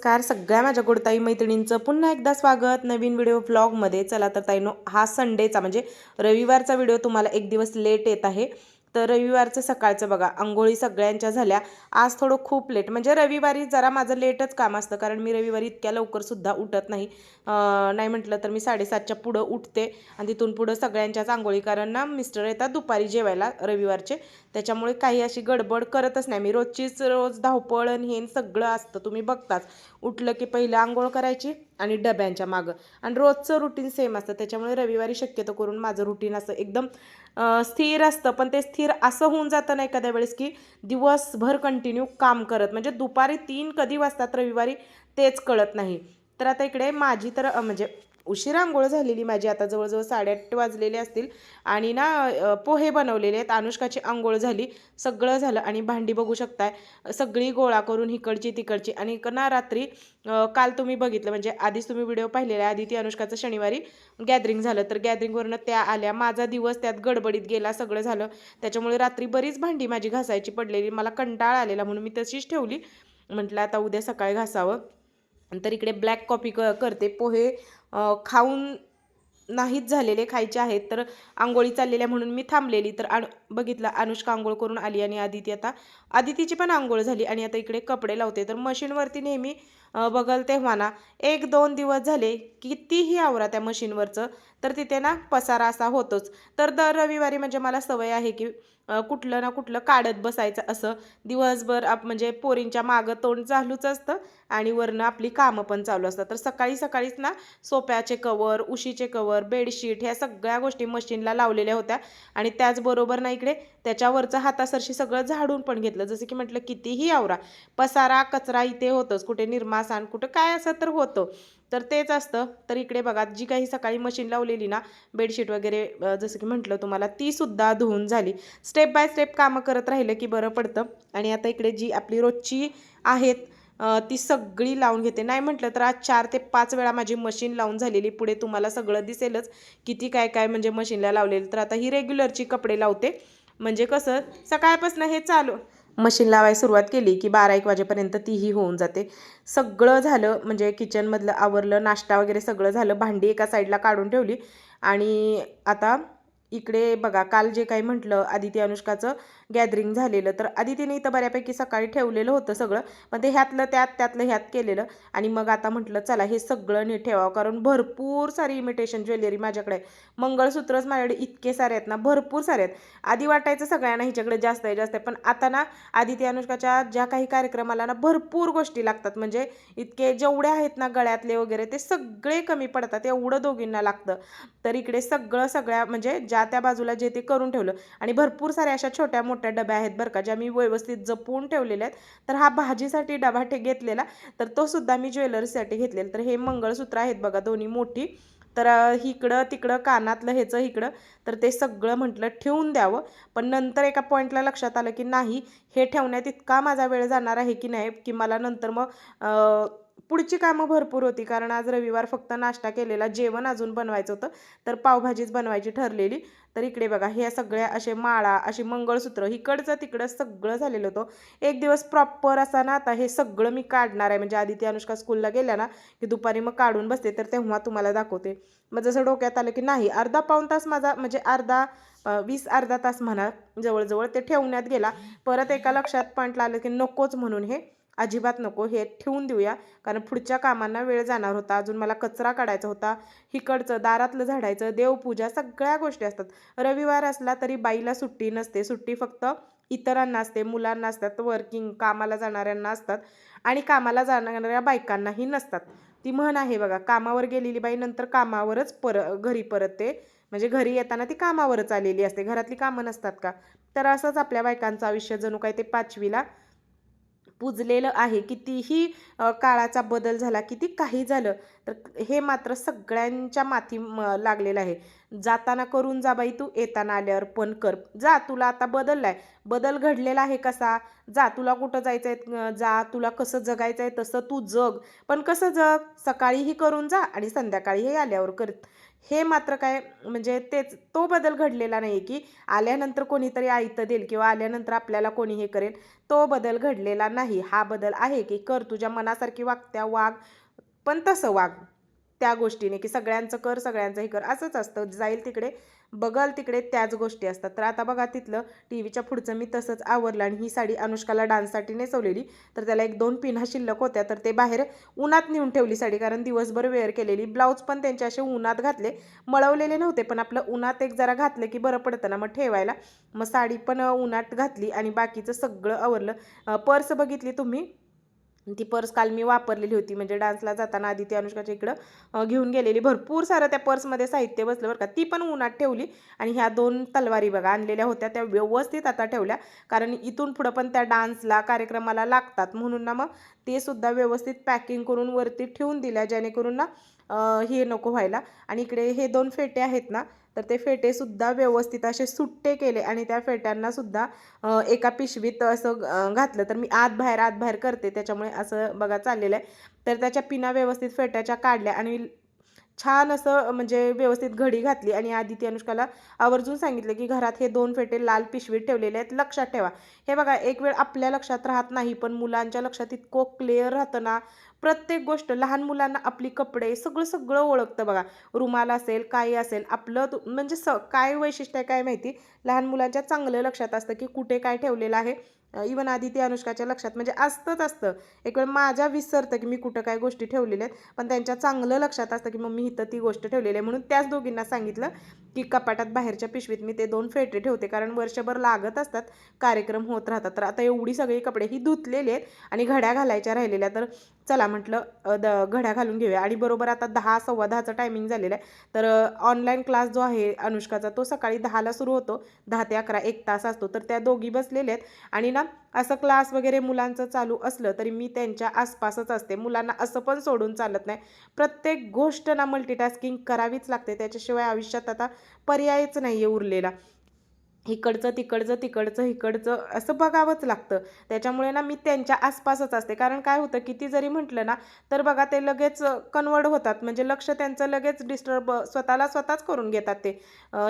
नमस्कार. सगळ्या माझ्या गोडताई मैत्रिणींचं पुन्हा एकदा स्वागत. नवीन व्हिडिओ ब्लॉगमध्ये चला तर ताईनो हा संडेचा म्हणजे रविवारचा व्हिडिओ तुम्हाला एक दिवस लेट येत आहे. तर रविवारचं सकाळचं बघा आंघोळी सगळ्यांच्या झाल्या. आज थोडं खूप लेट म्हणजे रविवारी जरा माझं लेटच काम असतं कारण मी रविवारी इतक्या लवकरसुद्धा उठत नाही. नाही म्हटलं तर मी साडेसातच्या पुढं उठते आणि तिथून पुढं सगळ्यांच्याच आंघोळी कारण ना मिस्टर येतात दुपारी जेवायला रविवारचे. त्याच्यामुळे काही अशी गडबड करतच नाही. मी रोजचीच रोज धावपळ आणि हे सगळं असतं. तुम्ही बघताच. उठलं की पहिलं आंघोळ करायची आणि डब्यांच्या मागं. आणि रोजचं रुटीन सेम असतं. त्याच्यामुळे रविवारी शक्यतो करून माझं रुटीन असं एकदम स्थिर असतं. पण ते स्थिर असं होऊन जातं ना एखाद्या वेळेस की दिवसभर कंटिन्यू काम करत. म्हणजे दुपारी तीन कधी वाजतात रविवारी तेच कळत नाही. तर आता इकडे माझी तर म्हणजे उशिरा आंघोळ झालेली माझी. आता जवळजवळ साडेआठ वाजलेले असतील. आणि ना पोहे बनवलेले आहेत. अनुष्काची आंघोळ झाली. सगळं झालं. आणि भांडी बघू शकताय. सगळी गोळा करून इकडची तिकडची. आणि ना रात्री काल तुम्ही बघितलं. म्हणजे आधीच तुम्ही व्हिडिओ पाहिलेला आहे. आधी ती अनुष्काचं शनिवारी गॅदरिंग झालं. तर गॅदरिंगवरनं त्या आल्या. माझा दिवस त्यात गडबडीत गेला. सगळं झालं. त्याच्यामुळे रात्री बरीच भांडी माझी घासायची पडलेली. मला कंटाळा आलेला म्हणून मी तशीच ठेवली. म्हटलं आता उद्या सकाळी घासावं. तर इकडे ब्लॅक कॉफी क करते. पोहे खाऊन नाहीच झालेले खायचे आहेत. तर आंघोळी चाललेल्या म्हणून मी थांबलेली. तर अनु बघितलं. अनुष्का आंघोळ करून आली आणि आदिती आता आदितीची पण आंघोळ झाली आणि आता इकडे कपडे लावते. तर मशीनवरती नेहमी बघल तेव्हा ना एक दोन दिवस झाले कितीही आवरा त्या मशीनवरचं तर तिथे ना पसारा असा होतोच. तर दर रविवारी म्हणजे मला सवय आहे की कुठलं ना कुठलं काढत बसायचं असं. दिवसभर आप म्हणजे पोरींच्या मागं तोंड चालूच असतं आणि वरनं आपली कामं पण चालू असतात. तर सकाळी सकाळीच ना सोप्याचे कवर उशीचे कवर बेडशीट ह्या सगळ्या गोष्टी मशीनला लावलेल्या होत्या आणि त्याचबरोबर नाही इकडे त्याच्यावरचं हातासरशी सगळं झाडून पण घेतलं. जसं की म्हटलं कितीही आवरा पसारा कचरा इथे होतंच. कुठे निर्मासान कुठं काय असं तर होतं. तर तेच असतं. तर इकडे बघा जी काही सकाळी मशीन लावलेली ना बेडशीट वगैरे जसं की म्हटलं तुम्हाला ती सुद्धा धुवून झाली. स्टेप बाय स्टेप कामं करत राहिलं की बरं पडतं. आणि आता इकडे जी आपली रोजची आहेत ती सगळी लावून घेते. नाही म्हटलं तर आज चार ते पाच वेळा माझी मशीन लावून झालेली. पुढे तुम्हाला सगळं दिसेलच किती काय काय म्हणजे मशीनला लावलेलं. तर आता ही रेग्युलरची कपडे लावते. म्हणजे कसं सकाळपासून हे चालू. मशीन लावायला सुरुवात केली की बारा एक वाजेपर्यंत तीही होऊन जाते. सगळं झालं म्हणजे किचनमधलं आवरलं नाश्ता वगैरे सगळं झालं भांडी एका साईडला काढून ठेवली. आणि आता इकडे बघा काल जे काही म्हटलं आदिती अनुष्काचं गॅदरिंग झालेलं. तर आदितीने इथं बऱ्यापैकी सकाळी ठेवलेलं होतं सगळं. पण ते ह्यातलं त्यात त्यातलं ह्यात केलेलं. आणि मग आता म्हटलं चला हे सगळं नीट ठेवावं. कारण भरपूर सारी इमिटेशन ज्वेलरी माझ्याकडे आहे. मंगळसूत्रच माझ्याकडे इतके सारे आहेत ना भरपूर सारे आहेत. आधी वाटायचं सगळ्यांना हिच्याकडे जास्त आहे जास्त आहे. पण आता ना आदिती अनुष्काच्या ज्या काही कार्यक्रमाला ना भरपूर गोष्टी लागतात. म्हणजे इतके जेवढे आहेत ना गळ्यातले वगैरे ते सगळे कमी पडतात. एवढं दोघींना लागतं. तर इकडे सगळं सगळ्या म्हणजे ज्या त्या बाजूला जे ते करून ठेवलं. आणि भरपूर साऱ्या अशा छोट्या मोठ्या मोठ्या डब्या आहेत बरं का ज्या मी व्यवस्थित जपून ठेवलेल्या आहेत. तर हा भाजीसाठी डबा ठे घेतलेला तर तो सुद्धा मी ज्वेलरीसाठी घेतलेला. तर हे मंगळसूत्र आहेत बघा दोन्ही मोठी. तर इकडं तिकडं कानातलं ह्याचं इकडं तर ते सगळं म्हटलं ठेवून द्यावं. पण नंतर एका पॉईंटला लक्षात आलं की नाही हे ठेवण्यात इतका माझा वेळ जाणार आहे की नाही की मला नंतर मग पुढची कामं भरपूर होती. कारण आज रविवार फक्त नाश्ता केलेला जेवण अजून बनवायचं होतं. तर पावभाजीच बनवायची ठरलेली. तर इकडे बघा ह्या सगळ्या असे माळा अशी मंगळसूत्र इकडचं तिकडं सगळं झालेलं होतं. एक दिवस प्रॉपर असा ना आता हे सगळं मी काढणार आहे. म्हणजे आधी ती अनुष्का स्कूलला गेल्या ना की दुपारी मग काढून बसते. तर तेव्हा तुम्हाला दाखवते. मग जसं डोक्यात आलं की नाही अर्धा पाऊण तास माझा म्हणजे अर्धा वीस अर्धा तास म्हणा जवळजवळ ते ठेवण्यात गेला. परत एका लक्षात पॉईंटला आलं की नकोच म्हणून हे. अजिबात नको हे ठेवून देऊया. कारण पुढच्या कामांना वेळ जाणार होता. अजून मला कचरा काढायचा होता. हिकडचं दारातलं झाडायचं देवपूजा सगळ्या गोष्टी असतात. रविवार असला तरी बाईला सुट्टी नसते. सुट्टी फक्त इतरांना असते. मुलांना असतात. वर्किंग कामाला जाणाऱ्यांना असतात. आणि कामाला जाणाऱ्या बायकांनाही नसतात. ती म्हण आहे बघा कामावर गेलेली बाई नंतर कामावरच पर घरी परतते. म्हणजे घरी येताना ती कामावरच आलेली असते. घरातली कामं नसतात का? तर असंच आपल्या बायकांचं आयुष्य. जणू काय ते पाचवीला पुजलेलं आहे. कितीही काळाचा बदल झाला किती काही झालं तर हे मात्र सगळ्यांच्या माथी म- लागलेलं आहे. जाताना करून जा बाई तू येताना आल्यावर पण कर. जा तुला आता बदललाय. बदल घडलेला आहे कसा? जा तुला कुठं जायचं आहे जा तुला कसं जगायचं आहे तसं तू जग. पण कसं जग? सकाळीही करून जा आणि संध्याकाळीही आल्यावर कर. हे मात्र काय म्हणजे तेच तो बदल घडलेला नाही की आल्यानंतर कोणीतरी आयतं देईल किंवा आल्यानंतर आपल्याला कोणी हे करेल. तो बदल घडलेला नाही. हा बदल आहे की कर तुझ्या मनासारखी वागत्या वाग. पण तसं वाग. त्या गोष्टीने की सगळ्यांचं कर सगळ्यांचं हे कर. असंच असतं. जाईल तिकडे. बघाल तिकडे त्याच गोष्टी असतात. तर आता बघा तिथलं टी व्हीच्या पुढचं मी तसंच आवरलं आणि ही साडी अनुष्काला डान्ससाठी नेसवलेली. तर त्याला एक दोन पिन्हा शिल्लक होत्या तर ते बाहेर उन्हात नेऊन ठेवली साडी. कारण दिवसभर वेअर केलेली. ब्लाऊज पण त्यांचे असे उन्हात घातले. मळवलेले नव्हते पण आपलं उन्हात एक जरा घातलं की बरं पडतं ना मग ठेवायला. मग साडी पण उन्हात घातली आणि बाकीचं सगळं आवरलं. पर्स बघितली तुम्ही? ती पर्स काल मी वापरलेली होती. म्हणजे डान्सला जाताना आधी ती अनुष्काच्या इकडं घेऊन गेलेली. भरपूर सारं त्या पर्समध्ये साहित्य बसलं बरं का. ती पण उन्हात ठेवली. आणि ह्या दोन तलवारी बघा आणलेल्या होत्या. त्या व्यवस्थित आता ठेवल्या. कारण इथून पुढं पण त्या डान्सला कार्यक्रमाला लागतात. म्हणून ना मग ते सुद्धा व्यवस्थित पॅकिंग करून वरती ठेवून दिल्या जेणेकरून ना हे नको व्हायला. आणि इकडे हे दोन फेटे आहेत ना तर ते फेटेसुद्धा व्यवस्थित असे सुट्टे केले आणि त्या फेट्यांनासुद्धा एका पिशवीत असं घातलं. तर मी आत बाहेर आत बाहेर करते. त्याच्यामुळे असं बघा चाललेलं आहे. तर त्याच्या पिना व्यवस्थित फेट्याच्या काढल्या आणि छान असं म्हणजे व्यवस्थित घडी घातली आणि आधी ती अनुष्काला आवर्जून सांगितलं की घरात हे दोन फेटे लाल पिशवीत ठेवलेले आहेत लक्षात ठेवा. हे बघा एक वेळ आपल्या लक्षात राहत नाही पण मुलांच्या लक्षात इतकं क्लिअर राहतं ना. प्रत्येक गोष्ट लहान मुलांना आपली कपडे सगळं सगळं ओळखतं बघा. रुमाल असेल काही असेल आपलं म्हणजे स काय वैशिष्ट्य आहे काय माहिती? लहान मुलांच्या चांगलं लक्षात असतं की कुठे काय ठेवलेलं आहे. इवन आधी ते अनुष्काच्या लक्षात. म्हणजे असतंच असतं. एक वेळ माझ्या विसरतं की मी कुठं काय गोष्टी ठेवलेल्या आहेत. पण त्यांच्या चांगलं लक्षात असतं की मम्मी इथं ती गोष्ट ठेवलेली आहे. म्हणून त्याच दोघींना सांगितलं की कपाटात बाहेरच्या पिशवीत मी ते दोन फेटे ठेवते. कारण वर्षभर लागत असतात कार्यक्रम होत राहतात. तर आता एवढी सगळी कपडे ही धुतलेली आहेत आणि घड्या घालायच्या राहिलेल्या. तर चला म्हटलं द घड्या घालून घेऊया. आणि बरोबर आता दहा सव्वा दहाचं टायमिंग झालेलं आहे. तर ऑनलाईन क्लास जो आहे अनुष्काचा तो सकाळी दहाला सुरू होतो. दहा ते अकरा एक तास असतो. तर त्या दोघी बसलेल्या आहेत. आणि ना असं क्लास वगैरे मुलांचं चालू असलं तरी मी त्यांच्या आसपासच असते. मुलांना असं पण सोडून चालत नाही. प्रत्येक गोष्ट ना मल्टीटास्किंग करावीच लागते. त्याच्याशिवाय आयुष्यात आता पर्यायच नाही आहे उरलेला. इकडचं तिकडचं तिकडचं इकडचं असं बघावंच लागतं. त्याच्यामुळे ना मी त्यांच्या आसपासच असते. कारण काय होतं किती जरी म्हटलं ना तर बघा ते लगेच कन्वर्ट होतात. म्हणजे लक्ष त्यांचं लगेच डिस्टर्ब स्वतःला स्वतःच करून घेतात ते.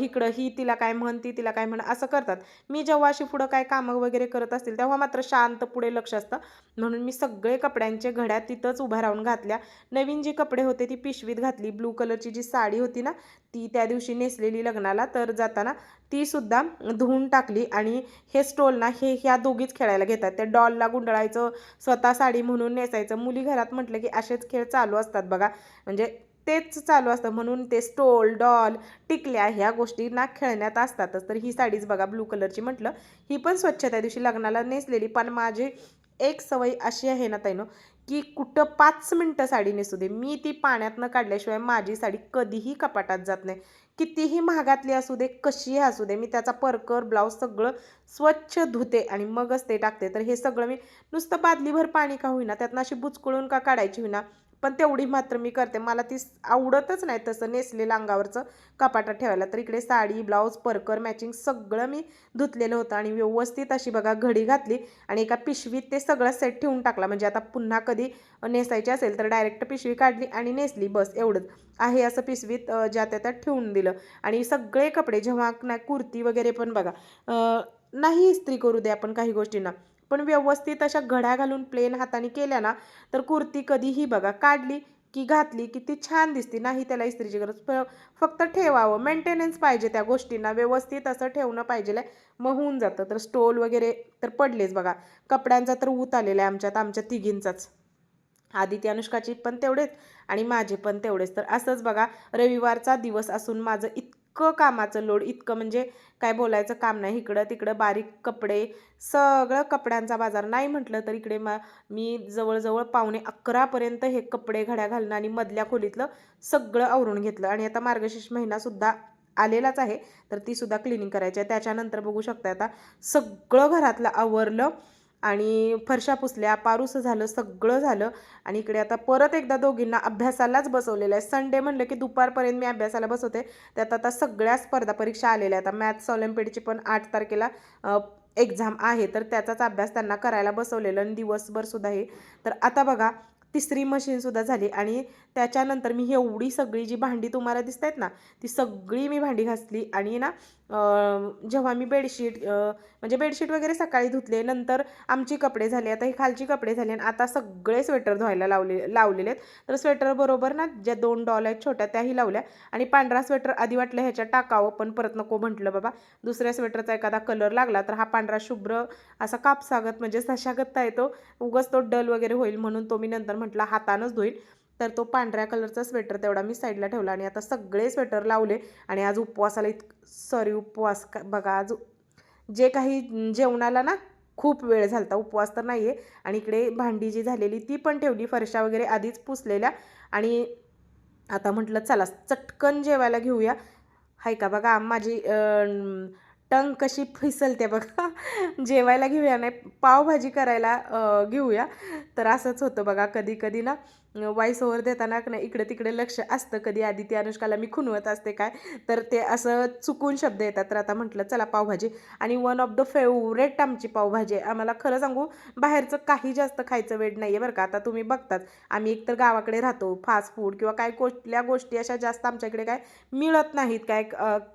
इकडं ही तिला काय म्हण ती तिला काय म्हण असं करतात. मी जेव्हा अशी पुढं काय कामं वगैरे करत असतील तेव्हा मात्र शांत पुढे लक्ष असतं. म्हणून मी सगळे कपड्यांचे घड्या तिथंच उभ्या राहून घातल्या. नवीन जी कपडे होते ती पिशवीत घातली. ब्लू कलरची जी साडी होती ना ती त्या दिवशी नेसलेली लग्नाला. तर जाताना ती सुद्धा धुवून टाकली आणि हे स्टोल ना हे ह्या दोघीच खेळायला घेतात. त्या डॉलला गुंडळायचं स्वतः साडी म्हणून नेसायचं. मुली घरात म्हटलं की असेच खेळ चालू असतात बघा. म्हणजे तेच चालू असतं. म्हणून ते स्टोल डॉल टिकल्या ह्या गोष्टी ना खेळण्यात असतातच. तर ही साडीच बघा ब्लू कलरची म्हटलं. ही पण स्वच्छ त्या दिवशी लग्नाला नेसलेली. पण माझी एक सवय अशी आहे ना ताईनो की कुठं पाच मिनटं साडी नेसू दे. मी ती पाण्यातनं काढल्याशिवाय माझी साडी कधीही कपाटात जात नाही. कितीही महागातली असू दे कशीही असू दे मी त्याचा परकर ब्लाऊज सगळं स्वच्छ धुते आणि मगच ते टाकते. तर हे सगळं मी नुसतं बादलीभर पाणी का होईना त्यातनं अशी बुचकळून का काढायची होईना पण तेवढी मात्र मी करते. मला ती आवडतच नाही तसं नेसलेलं अंगावरचं कपाटात ठेवायला. तर इकडे साडी ब्लाऊज परकर मॅचिंग सगळं मी धुतलेलं होतं आणि व्यवस्थित अशी बघा घडी घातली आणि एका पिशवीत ते सगळं सेट ठेवून टाकला. म्हणजे आता पुन्हा कधी नेसायची असेल तर डायरेक्ट पिशवी काढली आणि नेसली. बस एवढंच. आहे असं पिशवीत ज्या त्या त्यात ठेवून दिलं. आणि सगळे कपडे जेव्हा ना कुर्ती वगैरे पण बघा नाही इस्त्री करू दे आपण काही गोष्टींना. पण व्यवस्थित अशा घड्या घालून प्लेन हाताने केल्या ना तर कुर्ती कधीही बघा काढली की घातली की ती छान दिसते. नाही त्याला इस्त्रीची गरज फ- फक्त ठेवावं. मेंटेनन्स पाहिजे त्या गोष्टींना. व्यवस्थित असं ठेवणं पाहिजे मग होऊन जातं. तर स्टोल वगैरे तर पडलेच बघा. कपड्यांचा तर ऊत आलेला आहे आमच्यात आमच्या तिघींचाच. आदिती अनुष्काची पण तेवढेच आणि माझे पण तेवढेच. तर असंच बघा रविवारचा दिवस असून माझं इतकं कामाचं लोड इतकं म्हणजे काय बोलायचं काम नाही. इकडं तिकडं बारीक कपडे सगळं कपड्यांचा बाजार. नाही म्हटलं तर इकडे मा मी जवळजवळ पावणे अकरापर्यंत हे कपडे घड्या घालणं आणि मधल्या खोलीतलं सगळं आवरून घेतलं. आणि आता मार्गशीर्ष महिनासुद्धा आलेलाच आहे. तर ती सुद्धा क्लिनिंग करायची आहे. त्याच्यानंतर बघू शकता आता सगळं घरातलं आवरलं. आणि फरशा पुसल्या पारूस झालं सगळं झालं. आणि इकडे आता परत एकदा दोघींना अभ्यासालाच बसवलेलं आहे. संडे म्हणलं की दुपारपर्यंत मी अभ्यासाला बसवते. त्यात आता सगळ्या स्पर्धा परीक्षा आलेल्या आहेत. आता मॅथ्स ऑलिम्पिडची पण आठ तारखेला एक्झाम आहे. तर त्याचाच अभ्यास त्यांना करायला बसवलेलं आणि दिवसभर सुद्धा हे. तर आता बघा तिसरी मशीनसुद्धा झाली. आणि त्याच्यानंतर मी एवढी सगळी जी भांडी तुम्हाला दिसत आहेत ना ती सगळी मी भांडी घासली. आणि ना जेव्हा मी बेडशीट म्हणजे बेडशीट वगैरे सकाळी धुतले नंतर आमची कपडे झाले आता हे खालची कपडे झाले आणि आता सगळे स्वेटर धुवायला लावले लावलेले आहेत. तर स्वेटर बरोबर ना ज्या दोन डॉल आहेत छोट्या त्याही लावल्या. आणि पांढरा स्वेटर आधी वाटलं ह्याच्यात टाकावं पण परत नको म्हटलं बाबा. दुसऱ्या स्वेटरचा एखादा कलर लागला तर हा पांढरा शुभ्र असा कापसागत म्हणजे सशागतता येतो उगच तो डल वगैरे होईल म्हणून तो मी नंतर म्हटलं हातानंच धुईल तर तो पांढऱ्या कलरचा स्वेटर तेवढा मी साईडला ठेवला आणि आता सगळे स्वेटर लावले आणि आज उपवासाला इत सॉरी उपवास का- बघा आज जे काही जेवणाला ना खूप वेळ झालता उपवास तर नाही आहे आणि इकडे भांडी जी झालेली ती पण ठेवली फरशा वगैरे आधीच पुसलेल्या. आणि आता म्हटलं चला चटकन जेवायला घेऊया. हाय का बघा माझी टंग कशी फिसलते बघा. जेवायला घेऊया नाही पावभाजी करायला घेऊया. तर असंच होतं बघा कधी कधी ना वाईस ओव्हर देताना ना इकडे तिकडे लक्ष असतं कधी आधी ती अनुष्काला मी खुनवत असते काय? तर ते असं चुकून शब्द येतात. तर आता म्हटलं चला पावभाजी. आणि वन ऑफ द फेवरेट आमची पावभाजी आहे. आम्हाला खरं सांगू बाहेरचं काही जास्त खायचं वेळ नाही आहे बरं का. आता तुम्ही बघतात आम्ही एकतर गावाकडे राहतो फास्ट फूड किंवा काय कुठल्या गोष्टी अशा जास्त आमच्याकडे काय मिळत नाहीत. काय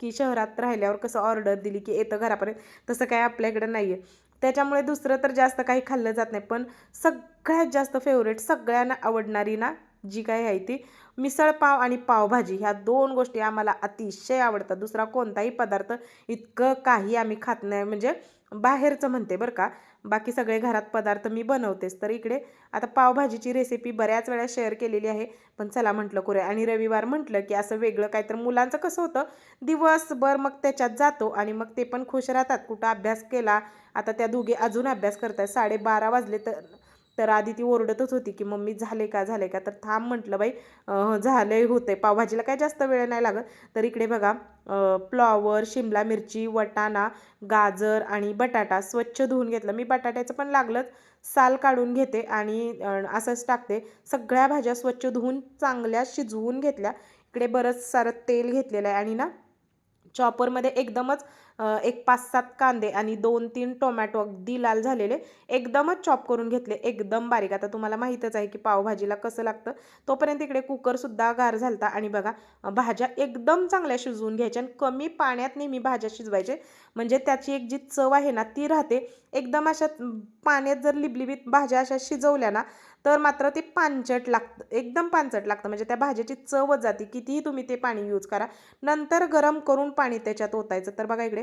की शहरात राहिल्यावर कसं ऑर्डर दिली की येतं घरापर्यंत तसं काय आपल्याकडे नाही आहे त्याच्यामुळे दुसरं तर जास्त काही खाल्लं जात नाही. पण सग सगळ्यात जास्त फेवरेट सगळ्यांना आवडणारी ना जी काही आहे ती मिसळपाव आणि पावभाजी. ह्या दोन गोष्टी आम्हाला अतिशय आवडतात. दुसरा कोणताही पदार्थ इतकं काही आम्ही खात नाही. म्हणजे बाहेरचं म्हणते बरं का. बाकी सगळे घरात पदार्थ मी बनवतेच. तर इकडे आता पावभाजीची रेसिपी बऱ्याच वेळा शेअर केलेली आहे. पण चला म्हटलं करूया. आणि रविवार म्हटलं की असं वेगळं काय तर मुलांचं कसं होतं? दिवसभर मग त्याच्यात जातो आणि मग ते पण खुश राहतात. कुठं अभ्यास केला? आता त्या दोघे अजून अभ्यास करतात साडेबारा वाजले तर तर आधी ती ओरडतच होती की मम्मी झाले का झाले का? तर थांब म्हटलं बाई झाले होते पावभाजीला काय जास्त वेळ नाही लागत. तर इकडे बघा फ्लॉवर शिमला मिरची वटाणा गाजर आणि बटाटा स्वच्छ धुवून घेतलं. मी बटाट्याचं पण लागलंच. साल काढून घेते आणि असंच टाकते. सगळ्या भाज्या स्वच्छ धुवून चांगल्या शिजवून घेतल्या. इकडे बरंच सारं तेल घेतलेलं आहे आणि ना चॉपरमध्ये एकदमच एक पाच सात कांदे आणि दोन तीन टोमॅटो अगदी लाल झालेले एकदमच चॉप करून घेतले एकदम बारीक. आता तुम्हाला माहीतच आहे की पावभाजीला कसं लागतं? तोपर्यंत इकडे कुकरसुद्धा गार झालता आणि बघा भाज्या एकदम चांगल्या शिजवून घ्यायच्या आणि कमी पाण्यात नेहमी भाज्या शिजवायचे. म्हणजे त्याची एक जी चव आहे ना ती राहते. एकदम अशा पाण्यात जर लिबलिबीत भाज्या अशा शिजवल्या ना तर मात्र ते पानचट लागतं. एकदम पानचट लागतं. म्हणजे त्या भाज्याची चवच जाते. कितीही तुम्ही ते पाणी यूज करा. नंतर गरम करून पाणी त्याच्यात ओतायचं. तर बघा इकडे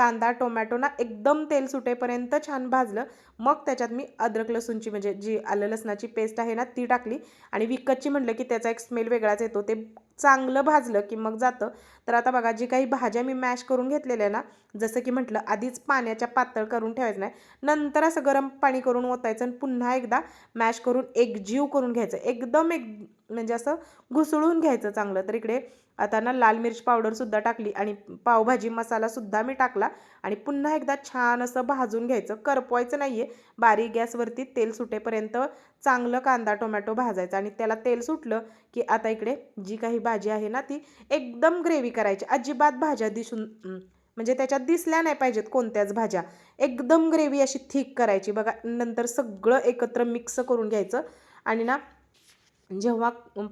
कांदा टोमॅटो ना एकदम तेल सुटेपर्यंत छान भाजलं. मग त्याच्यात मी अद्रक लसूणची म्हणजे जी आलं लसणाची पेस्ट आहे ना ती टाकली. आणि विकतची म्हटलं की त्याचा एक स्मेल वेगळाच येतो. ते चांगलं भाजलं की मग जातं. तर आता बघा जी काही भाज्या मी मॅश करून घेतलेल्या ना जसं की म्हटलं आधीच पाण्याच्या पातळ करून ठेवायचं नाही. नंतर असं गरम पाणी करून ओतायचं आणि पुन्हा एकदा मॅश करून एकजीव करून घ्यायचं. एकदम एक म्हणजे असं घुसळून घ्यायचं चांगलं. तर इकडे आता ना लाल मिरची पावडरसुद्धा टाकली आणि पावभाजी मसालासुद्धा मी टाकला. आणि पुन्हा एकदा छान असं भाजून घ्यायचं. करपवायचं नाही आहे बारीक गॅसवरती तेल सुटेपर्यंत चांगलं कांदा टोमॅटो भाजायचा आणि त्याला तेल सुटलं की आता इकडे जी काही भाजी आहे ना ती एकदम ग्रेव्ही करायची. अजिबात भाज्या दिसून म्हणजे त्याच्यात दिसल्या नाही पाहिजेत कोणत्याच भाज्या. एकदम ग्रेव्ही अशी थिक करायची. बघा नंतर सगळं एकत्र मिक्स करून घ्यायचं. आणि ना जेव्हा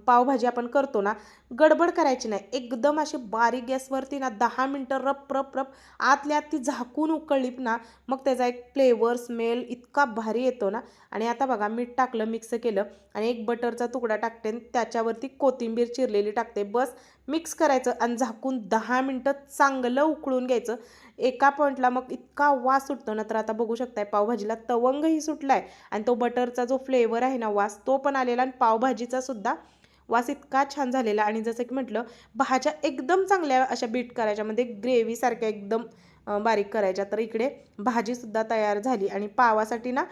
पावभाजी आपण करतो ना गडबड करायची नाही. एकदम अशी बारीक गॅसवरती ना दहा मिनटं रप रप रप आतल्या आत ती झाकून उकळली ना मग त्याचा एक फ्लेवर स्मेल इतका भारी येतो ना. आणि आता बघा मीठ टाकलं मिक्स केलं आणि एक बटरचा तुकडा टाकते आणि त्याच्यावरती कोथिंबीर चिरलेली टाकते. बस मिक्स करायचं आणि झाकून दहा मिनटं चांगलं उकळून घ्यायचं. एका पॉईंटला मग इतका वास सुटतो ना तर आता बघू शकताय पावभाजीला तवंगही सुटलाय आणि तो बटरचा जो फ्लेवर आहे ना वास तो पण आलेला आणि पावभाजीचा सुद्धा वास इतका छान झालेला. आणि जसं की म्हटलं भाज्या एकदम चांगल्या अशा बीट करायच्या. म्हणजे ग्रेव्हीसारख्या एकदम बारीक करायच्या. तर इकडे भाजीसुद्धा तयार झाली आणि पावासाठी ना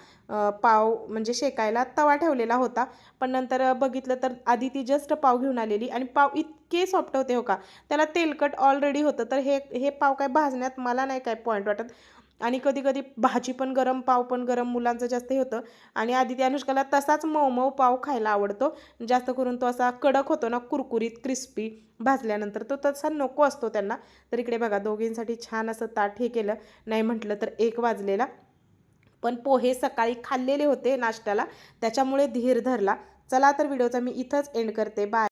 पाव म्हणजे शेकायला तवा ठेवलेला होता. पण नंतर बघितलं तर आधी ती जस्ट पाव घेऊन आलेली आणि पाव इतके सॉफ्ट होते हो का? त्याला तेलकट ऑलरेडी होतं. तर हे हे पाव काय भाजण्यात मला नाही काय पॉईंट वाटत. आणि कधी कधी भाजी पण गरम पाव पण गरम मुलांचं जास्त हे होतं. आणि आदिती अनुष्काला तसाच मऊ मऊ पाव खायला आवडतो. जास्त करून तो असा कडक होतो ना कुरकुरीत क्रिस्पी भाजल्यानंतर तो तसा नको असतो त्यांना. तर इकडे बघा दोघींसाठी छान असं ताट हे केलं. नाही म्हटलं तर एक वाजलेला. पण पोहे सकाळी खाल्लेले होते नाश्त्याला. त्याच्यामुळे धीर धरला. चला तर व्हिडिओचा मी इथंच एंड करते. बाय